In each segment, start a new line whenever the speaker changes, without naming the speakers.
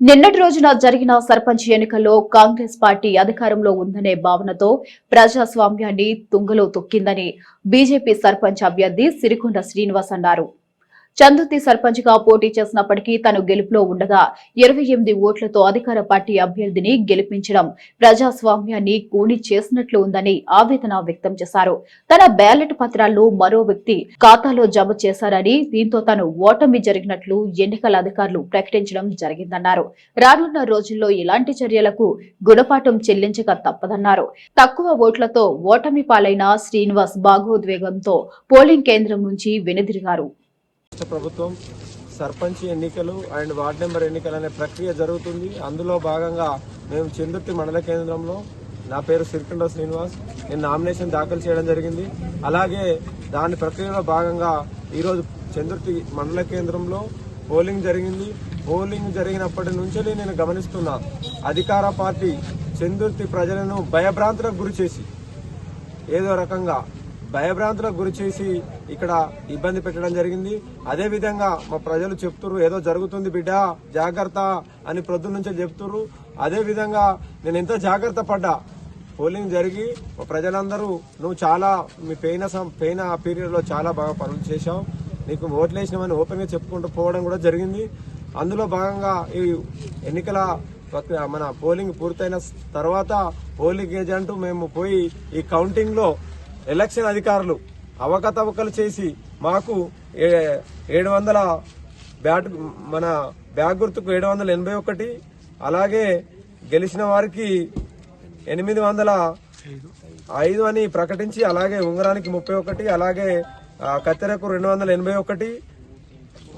నిన్నటి రోజున జరిగిన సర్పంచ్ ఎన్నికల్లో కాంగ్రెస్ పార్టీ అధికారంలో ఉందనే భావనతో ప్రజాస్వామ్యాన్ని తుంగలో తొక్కిందని బీజేపీ సర్పంచ్ అభ్యర్థి సిరికొండ శ్రీనివాస్ అన్నారు. చందుర్తి సర్పంచ్గా పోటీ చేసినప్పటికీ తను గెలుపులో ఉండగా ఇరవై ఎనిమిది ఓట్లతో అధికార పార్టీ అభ్యర్థిని గెలిపించడం ప్రజాస్వామ్యాన్ని కూని చేసినట్లు ఉందని ఆవేదన వ్యక్తం చేశారు. తన బ్యాలెట్ పత్రాల్లో మరో వ్యక్తి ఖాతాలో జమ చేశారని దీంతో తను ఓటమి జరిగినట్లు ఎన్నికల అధికారులు ప్రకటించడం జరిగిందన్నారు. రానున్న రోజుల్లో ఇలాంటి చర్యలకు గుణపాఠం చెల్లించక తప్పదన్నారు. తక్కువ ఓట్లతో ఓటమి పాలైన శ్రీనివాస్ భాగోద్వేగంతో పోలింగ్ కేంద్రం నుంచి వెనుదిరిగారు.
రాష్ట్ర ప్రభుత్వం సర్పంచ్ ఎన్నికలు అండ్ వార్డు నెంబర్ ఎన్నికలు అనే ప్రక్రియ జరుగుతుంది. అందులో భాగంగా మేము చందుర్తి మండల కేంద్రంలో నా పేరు సిరికండ శ్రీనివాస్. నేను నామినేషన్ దాఖలు చేయడం జరిగింది. అలాగే దాని ప్రక్రియలో భాగంగా ఈరోజు చందుర్తి మండల కేంద్రంలో పోలింగ్ జరిగింది. పోలింగ్ జరిగినప్పటి నుంచి నేను గమనిస్తున్నా అధికార పార్టీ చందుర్తి ప్రజలను భయభ్రాంతులకు గురి చేసి ఏదో రకంగా భయభ్రాంతులకు గురి చేసి ఇక్కడ ఇబ్బంది పెట్టడం జరిగింది. అదే విధంగా మా ప్రజలు చెప్తున్నారు ఏదో జరుగుతుంది బిడ్డ జాగ్రత్త అని ప్రొద్దు నుంచే చెప్తున్నారు అదే విధంగా నేను ఎంతో జాగ్రత్త పడ్డా పోలింగ్ జరిగి ప్రజలందరూ నువ్వు చాలా మీ పెయిన సం- పెయిన పీరియడ్లో చాలా బాగా పనులు చేశావు. నీకు ఓట్లు వేసినామని ఓపెన్గా చెప్పుకుంటూ పోవడం కూడా జరిగింది. అందులో భాగంగా ఈ ఎన్నికల మన పోలింగ్ పూర్తయిన తర్వాత పోలింగ్ ఏజెంట్ మేము పోయి ఈ కౌంటింగ్లో ఎలక్షన్ అధికారులు అవకతవకలు చేసి మాకు ఏ- ఏడు వందల బ్యాట్ మన బ్యాగ్ గుర్తుకు ఏడు వందల ఎనభై ఒకటి అలాగే గెలిచిన వారికి ఎనిమిది వందల ఐదు అని ప్రకటించి అలాగే ఉంగరానికి ముప్పై ఒకటి అలాగే కత్తెరకు రెండు వందల ఎనభై ఒకటి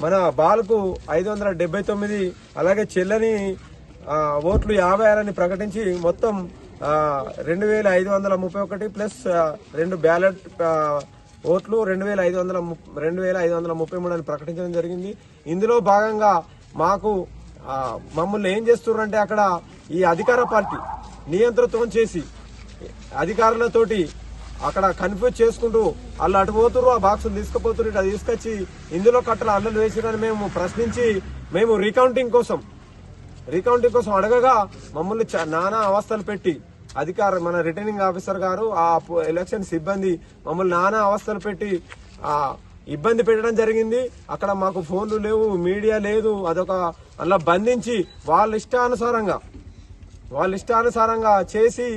మన బాల్కు ఐదు వందల డెబ్బై తొమ్మిది అలాగే చెల్లని ఓట్లు యాభై ఆరని ప్రకటించి మొత్తం రెండు వేల ఐదు వందల ముప్పై ఒకటి ప్లస్ రెండు బ్యాలెట్ ఓట్లు రెండు వేల ఐదు వందల ము- రెండు వేల ఐదు వందల ముప్పై మూడు అని ప్రకటించడం జరిగింది. ఇందులో భాగంగా మాకు మమ్మల్ని ఏం చేస్తున్నారంటే అక్కడ ఈ అధికార పార్టీ నియంతృత్వం చేసి అధికారులతోటి అక్కడ కన్ఫ్యూజ్ చేసుకుంటూ వాళ్ళు అటు పోతురు ఆ బాక్సులు తీసుకుపోతున్నారు ఇట్లా తీసుకొచ్చి ఇందులో కట్టలు అల్లలు వేసిరని మేము ప్రశ్నించి మేము రీకౌంటింగ్ కోసం రీకౌంటింగ్ కోసం అడగగా మమ్మల్ని చ- నానా అవస్థలు పెట్టి అధికార మన రిటర్నింగ్ ఆఫీసర్ గారు ఆ ఎలక్షన్ సిబ్బంది మమ్మల్ని నానా అవస్థలు పెట్టి ఆ ఇబ్బంది పెట్టడం జరిగింది. అక్కడ మాకు ఫోన్లు లేవు మీడియా లేదు అదొక అలా బంధించి వాళ్ళ ఇష్టానుసారంగా వాళ్ళ ఇష్టానుసారంగా చేసి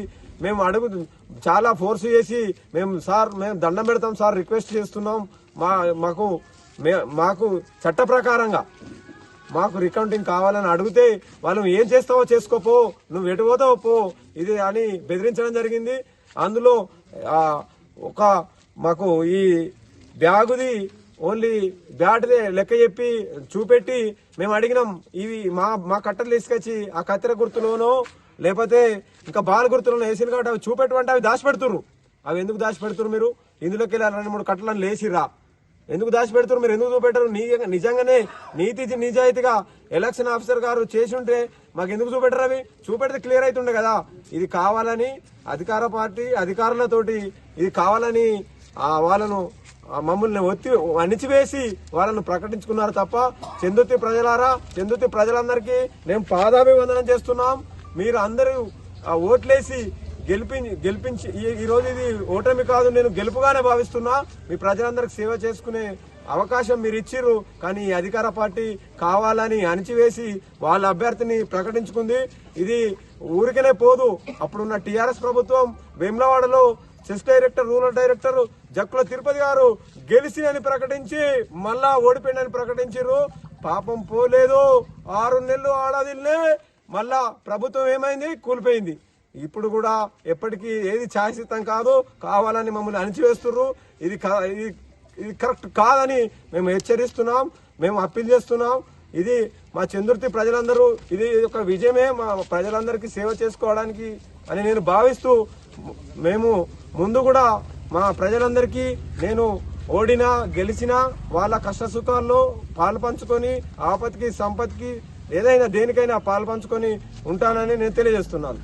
మేము అడుగు చాలా ఫోర్స్ చేసి మేము సార్ మేము దండం పెడతాం సార్ రిక్వెస్ట్ చేస్తున్నాం. మా మాకు మే- మాకు చట్ట ప్రకారంగా మాకు రికౌంటింగ్ కావాలని అడిగితే వాళ్ళు ఏం చేస్తావో చేసుకోపో నువ్వు ఎటు పోతావో పో ఇది అని బెదిరించడం జరిగింది. అందులో ఒక మాకు ఈ బ్యాగుది ఓన్లీ బ్యాట్దే లెక్క చెప్పి చూపెట్టి మేము అడిగినాం ఇవి మా మా కట్టలు తీసుకొచ్చి ఆ కత్తెర గుర్తులోనో లేకపోతే ఇంకా బాల గుర్తులోనో వేసింది కాబట్టి అవి చూపెట్టమంటే అవి దాచిపెడుతుర్రు. అవి ఎందుకు దాచిపెడుతురు మీరు? ఇందులోకి వెళ్ళి రెండు మూడు కట్టలను లేచిరా ఎందుకు దాచిపెడుతున్నారు? మీరు ఎందుకు చూపెట్టరు? నీ- నిజంగానే నీతి నిజాయితీగా ఎలక్షన్ ఆఫీసర్ గారు చేసి ఉంటే మాకు ఎందుకు చూపెట్టరు అవి? చూపెడితే క్లియర్ అవుతుండే కదా. ఇది కావాలని అధికార పార్టీ అధికారులతోటి ఇది కావాలని వాళ్ళను మమ్మల్ని ఒత్తి అణిచివేసి వాళ్ళను ప్రకటించుకున్నారు తప్ప చందుర్తి ప్రజలారా చందుర్తి ప్రజలందరికీ మేము పాదాభివందనం చేస్తున్నాం. మీరు అందరూ ఓట్లేసి గెలిపించి గెలిపించి ఈ- ఈ రోజు ఇది ఓటమి కాదు నేను గెలుపుగానే భావిస్తున్నా. మీ ప్రజలందరికి సేవ చేసుకునే అవకాశం మీరు ఇచ్చిర్రు. కానీ ఈ అధికార పార్టీ కావాలని అణిచివేసి వాళ్ళ అభ్యర్థిని ప్రకటించుకుంది. ఇది ఊరికనే పోదు. అప్పుడున్న టీఆర్ఎస్ ప్రభుత్వం వేములవాడలో chess director rural director Jakkula Tirupati గారు గెలిచి అని ప్రకటించి మళ్ళా ఓడిపోయిందని ప్రకటించారు పాపం పోలేదు. ఆరు నెలలు ఆడాదిల్లే. మళ్ళా ప్రభుత్వం ఏమైంది? కూలిపోయింది. ఇప్పుడు కూడా ఎప్పటికీ ఏది ఛాయసితం కాదు కావాలని మమ్మల్ని అణిచివేస్తున్నారు ఇది కా- ఇది- ఇది కరెక్ట్ కాదని మేము హెచ్చరిస్తున్నాం మేము అప్పీల్ చేస్తున్నాం. ఇది మా చంద్రుతి ప్రజలందరూ ఇది ఒక విజయమే మా ప్రజలందరికీ సేవ చేసుకోవడానికి అని నేను భావిస్తూ మేము ముందు కూడా మా ప్రజలందరికీ నేను ఓడినా గెలిచినా వాళ్ళ కష్ట సుఖాల్లో పాలు పంచుకొని ఆపత్కి సంపత్కి ఏదైనా దేనికైనా పాలు పంచుకొని ఉంటానని నేను తెలియజేస్తున్నాను.